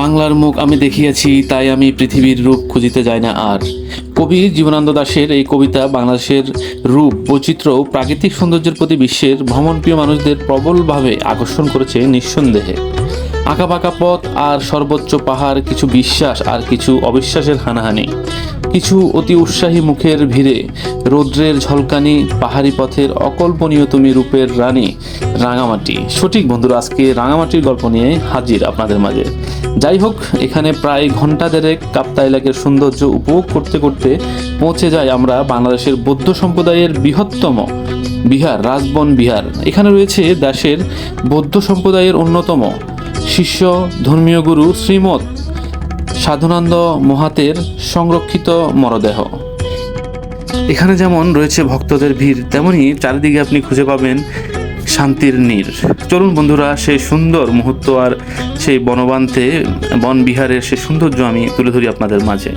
বাংলার মুখ আমি দেখিয়াছি, তাই আমি পৃথিবীর রূপ খুঁজিতে যাই না আর। কবি জীবনানন্দ দাশের এই কবিতা বাংলাদেশের রূপ বৈচিত্র্য প্রাকৃতিক সৌন্দর্যের প্রতি বিশ্বের ভ্রমণপ্রিয় মানুষদের প্রবলভাবে আকর্ষণ করেছে নিঃসন্দেহে। আঁকাবাঁকা পথ আর সর্বোচ্চ পাহাড়, কিছু বিশ্বাস আর কিছু অবিশ্বাসের হানাহানি। কিছু অতি উৎসাহী মুখের ভিড়ে রৌদ্রের ঝলকানি, পাহাড়ি পথের অকল্পনীয় তুমি রূপের রানী রাঙামাটি। সঠিক বন্ধুরা, আজকে রাঙামাটির গল্প নিয়ে হাজির আপনাদের মাঝে। যাই হোক এখানে প্রায় ঘণ্টা দেড়েক কাপ্তা এলাকার সৌন্দর্য উপভোগ করতে করতে পৌঁছে যাই আমরা বাংলাদেশের বৌদ্ধ সম্প্রদায়ের বৃহত্তম বিহার, রাজবন বিহার। এখানে রয়েছে দাসের বৌদ্ধ সম্প্রদায়ের অন্যতম শিষ্য ধর্মীয় গুরু শ্রীমৎ সাধনানন্দ মহাতের সংরক্ষিত মরদেহ। এখানে যেমন রয়েছে ভক্তদের ভিড়, তেমনি চারিদিকে আপনি খুঁজে পাবেন শান্তির নীর। চলুন বন্ধুরা, সেই সুন্দর মুহূর্ত আর সেই বনবান্তে বন বিহারের সেই সৌন্দর্য আমি তুলে ধরি আপনাদের মাঝে।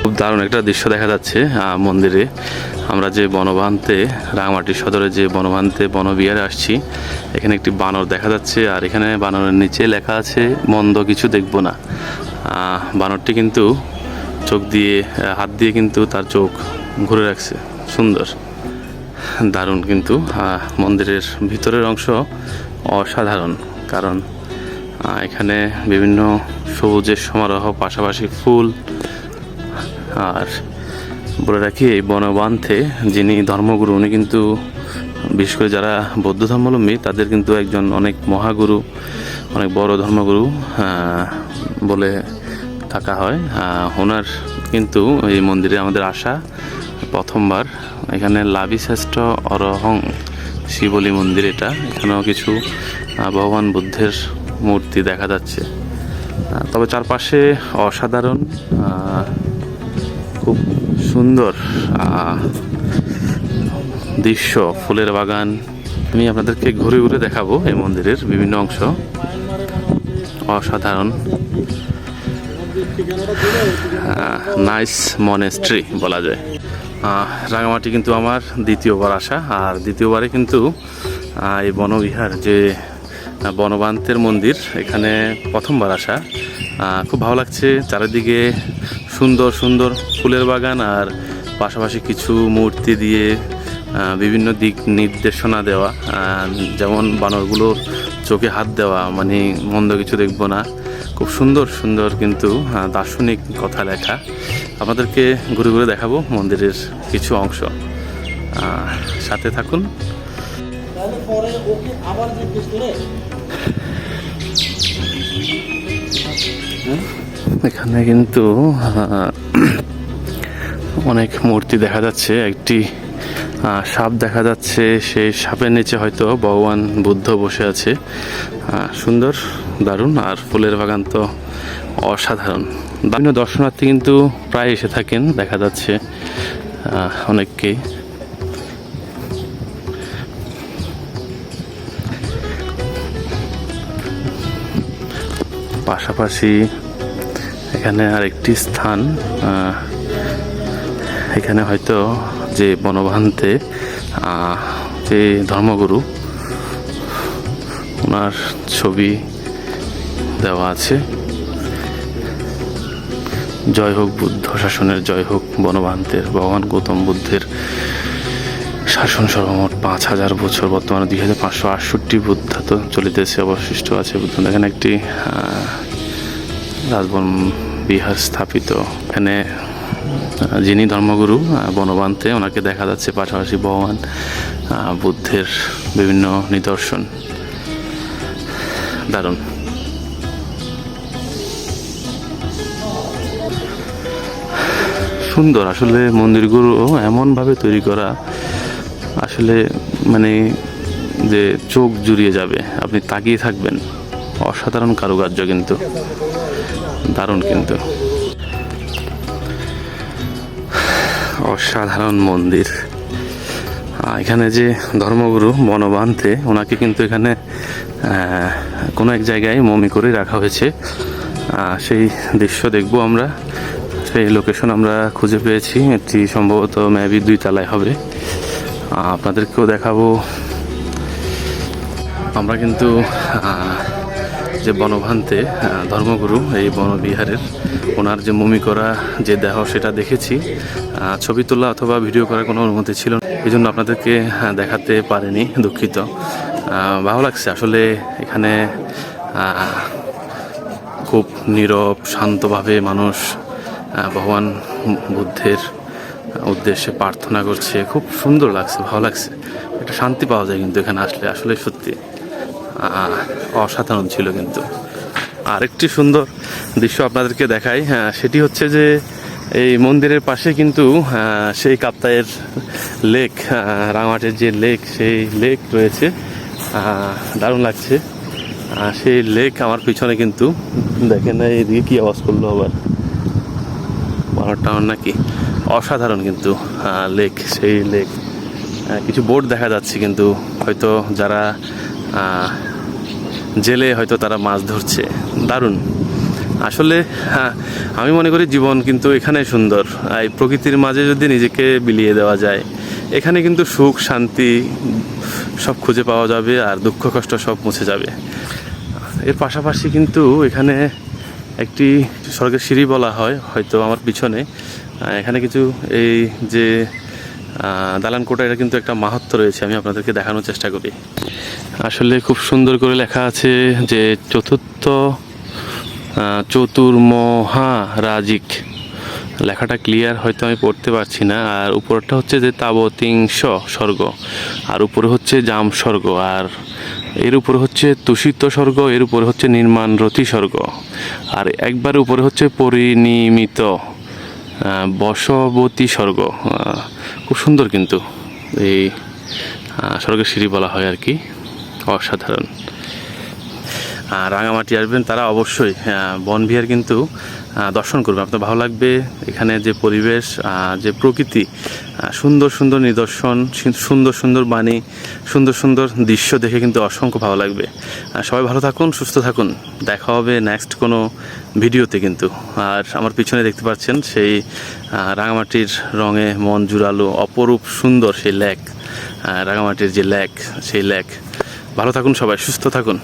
খুব দারুণ একটা দৃশ্য দেখা যাচ্ছে মন্দিরে। আমরা যে বনবান্তে, রাঙামাটি সদরে যে বনবান্তে, বনবিহারে আসছি, এখানে একটি বানর দেখা যাচ্ছে, আর এখানে বানরের নিচে লেখা আছে, মন্দ কিছু দেখব না। বানরটি কিন্তু চোখ দিয়ে হাত দিয়ে কিন্তু তার চোখ ঘুরে রাখছে। সুন্দর। দারুণ কিন্তু মন্দিরের ভিতরের অংশ অসাধারণ। কারণ এখানে বিভিন্ন সবুজের সমারোহ, পাশাপাশি ফুল। আর বলে রাখি, এই বনবান্থে যিনি ধর্মগুরু, উনি কিন্তু বিশেষ করে যারা বৌদ্ধ ধর্মাবলম্বী, তাদের কিন্তু একজন অনেক মহাগুরু, অনেক বড় ধর্মগুরু বলে থাকা হয়। ওনার কিন্তু এই মন্দিরে আমাদের আসা প্রথমবার। এখানে লাভি শ্রেষ্ঠ অরহং শিবলী মন্দির এটা। এখানেও কিছু ভগবান বুদ্ধের মূর্তি দেখা যাচ্ছে। তবে চারপাশে অসাধারণ খুব সুন্দর দৃশ্য, ফুলের বাগান। আমি আপনাদেরকে ঘুরে ঘুরে দেখাবো এই মন্দিরের বিভিন্ন অংশ। অসাধারণ। নাইস মনেস্ট্রি বলা যায়। রাঙামাটি কিন্তু আমার দ্বিতীয়বার আসা, আর দ্বিতীয়বারে কিন্তু এই বনবিহার যে বনবান্তের মন্দির, এখানে প্রথমবার আসা। খুব ভালো লাগছে, চারিদিকে সুন্দর সুন্দর ফুলের বাগান, আর পাশাপাশি কিছু মূর্তি দিয়ে বিভিন্ন দিক নির্দেশনা দেওয়া। যেমন বানরগুলোর চোখে হাত দেওয়া মানে মন্দ কিছু দেখব না। খুব সুন্দর সুন্দর কিন্তু দার্শনিক কথা লেখা। আপনাদেরকে ঘুরে ঘুরে দেখাবো মন্দিরের কিছু অংশ। সাথে থাকুন। এখানে কিন্তু অনেক মূর্তি দেখা যাচ্ছে। একটি সাপ দেখা যাচ্ছে। সেই সাপের নিচে হয়তো ভগবান বুদ্ধ বসে আছে। সুন্দর দারুণ আর ফুলের বাগান তো অসাধারণ। বিভিন্ন দর্শনার্থী কিন্তু প্রায় এসে থাকেন, দেখা যাচ্ছে অনেককেই। পাশাপাশি এখানে আরেকটি স্থান এখানে হয়তো যে বনভান্তে যে ধর্মগুরু, ওনার ছবি দেওয়া আছে। জয় হোক বুদ্ধ শাসনের, জয় হোক বনভান্তের ভগবান গৌতম বুদ্ধের শাসন সর্বমোট পাঁচ হাজার বছর। বর্তমানে দুই হাজার পাঁচশো আটষট্টি বুদ্ধ তো চলিতেছে, অবশিষ্ট আছে বুদ্ধ। এখানে একটি রাজবন বিহার স্থাপিত। এখানে যিনি ধর্মগুরু বনবান্তে, ওনাকে দেখা যাচ্ছে পাশাপাশি ভগবান বুদ্ধের বিভিন্ন নিদর্শন। দারুণ। সুন্দর। আসলে মন্দিরগুলো এমনভাবে তৈরি করা আসলে মানে যে চোখ জুড়িয়ে যাবে, আপনি তাকিয়ে থাকবেন। অসাধারণ কারুকার্য কিন্তু, দারুণ কিন্তু। অসাধারণ মন্দির। এখানে যে ধর্মগুরু বনবান্তে ওনাকে কিন্তু এখানে কোনো এক জায়গায় মমি করে রাখা হয়েছে। সেই দৃশ্য দেখব আমরা। সেই লোকেশন আমরা খুঁজে পেয়েছি। এটি সম্ভবত মেবি দুই তলায় হবে আপনাদেরকেও দেখাবো। আমরা কিন্তু যে বনভান্তে ধর্মগুরু, এই বনবিহারের ওনার যে মমি করা যে দেহ সেটা দেখেছি। ছবি তোলা অথবা ভিডিও করার কোনো অনুমতি ছিল না। এই জন্য আপনাদেরকে দেখাতে পারেনি, দুঃখিত। ভালো লাগছে। আসলে এখানে খুব নীরব, শান্তভাবে মানুষ ভগবান বুদ্ধের উদ্দেশ্যে প্রার্থনা করছে। খুব সুন্দর লাগছে, ভালো লাগছে। একটা শান্তি পাওয়া যায় কিন্তু এখানে আসলে আসলে সত্যি। অসাধারণ ছিল কিন্তু। আরেকটি সুন্দর দৃশ্য আপনাদেরকে দেখাই। হ্যাঁ সেটি হচ্ছে যে এই মন্দিরের পাশে কিন্তু সেই কাপ্তায়ের লেক রাঙামাটির যে লেক, সেই লেক রয়েছে। দারুণ লাগছে। সেই লেক আমার পিছনে কিন্তু, দেখেন না এইদিকে কি আওয়াজ করল আবার। টাওয়ার নাকি অসাধারণ কিন্তু লেক সেই লেক কিছু বোট দেখা যাচ্ছে কিন্তু হয়তো যারা জেলে হয়তো তারা মাছ ধরছে। দারুণ। আসলে হ্যাঁ, আমি মনে করি জীবন কিন্তু এখানে সুন্দর। এই প্রকৃতির মাঝে যদি নিজেকে বিলিয়ে দেওয়া যায় এখানে কিন্তু সুখ শান্তি সব খুঁজে পাওয়া যাবে আর দুঃখ কষ্ট সব মুছে যাবে। এর পাশাপাশি কিন্তু এখানে একটি স্বর্গের সিঁড়ি বলা হয়, হয়তো আমার পিছনে। এখানে কিছু এই যে দালান কোটা, এটা কিন্তু একটা মাহাত্ম রয়েছে, আমি আপনাদেরকে দেখানোর চেষ্টা করি। আসলে খুব সুন্দর করে লেখা আছে যে, চতুর্থ চতুর্মহারাজিক। চতুর্মহা রাজিক লেখাটা ক্লিয়ার হয়তো আমি পড়তে পারছি না। আর উপরটা হচ্ছে যে তাবতিংশ স্বর্গ, আর উপরে হচ্ছে জাম স্বর্গ, আর এর উপরে হচ্ছে তুষিত স্বর্গ, এর উপরে হচ্ছে নির্মাণ রতি স্বর্গ, আর একবার উপরে হচ্ছে পরিনিমিত বশবতী স্বর্গ খুব সুন্দর কিন্তু এই স্বর্গের সিঁড়ি বলা হয় আর কি, অসাধারণ। রাঙামাটি আসবেন, তারা অবশ্যই বনবিহার কিন্তু দর্শন করবেন। আপনার ভালো লাগবে, এখানে যে পরিবেশ যে প্রকৃতি সুন্দর সুন্দর নিদর্শন সুন্দর সুন্দর বাণী, সুন্দর সুন্দর দৃশ্য দেখে কিন্তু অসংখ্য ভালো লাগবে। সবাই ভালো থাকুন, সুস্থ থাকুন। দেখা হবে নেক্সট কোনো ভিডিওতে কিন্তু। আর আমার পিছনে দেখতে পাচ্ছেন সেই রাঙামাটির রঙে মন জুড়ালো অপরূপ সুন্দর সেই লেক রাঙামাটির যে লেক, সেই লেক। ভালো থাকুন সবাই, সুস্থ থাকুন।